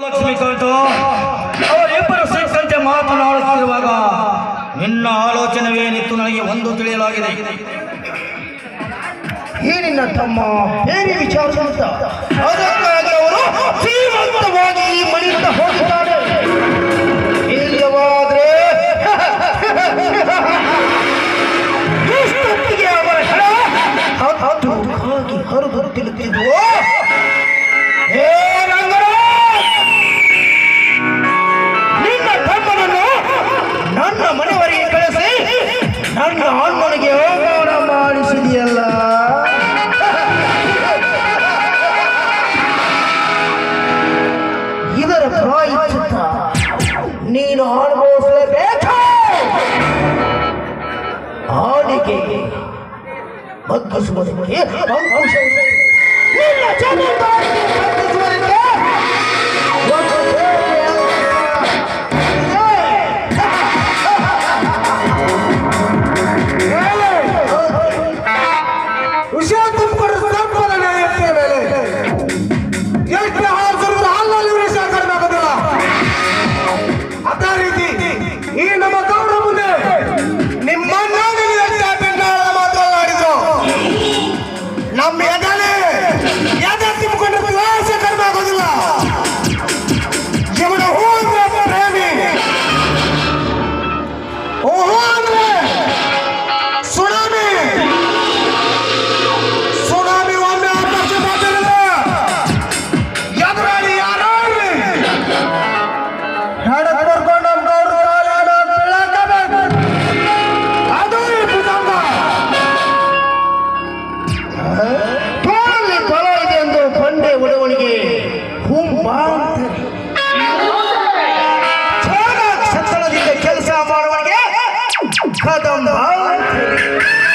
ಲಕ್ಷ್ಮಿ ಕುರಿತು ಅವರಿಬ್ಬರು ಸೇರಿಸಂತೆ ಮಾತನಾಡುತ್ತಿರುವಾಗ ನಿನ್ನ ಆಲೋಚನೆವೇನಿತ್ತು ನನಗೆ ಒಂದು ತಿಳಿಯಲಾಗಿದೆ. ಈ ನಿನ್ನ ತಮ್ಮ ಬೇರೆ ವಿಚಾರಿಸುತ್ತ ಅದಕ್ಕಾಗಿ ಈ ಹರಿದು ತಿರುತ್ತಿದ್ವು ಇದರ ಪ್ರಾಯಶ್ಚಿತ್ತ ನೀನು ಅನುಭವಿಸಲೇಬೇಕು ಆಡಿಗೆ ಬಗ್ಗಿಸುವುದಕ್ಕೆ ಅಂಕುಶ ಇದೆ. ನಿನ್ನ ಜಮೀನ್ದಾರಿಗೆ ಹುಂಬಾಂತರಿ ಛಲದಿಂದ ಕೆಲಸ ಮಾಡುವವನಿಗೆ ಕದಂಬ ಅಂತಾರೆ.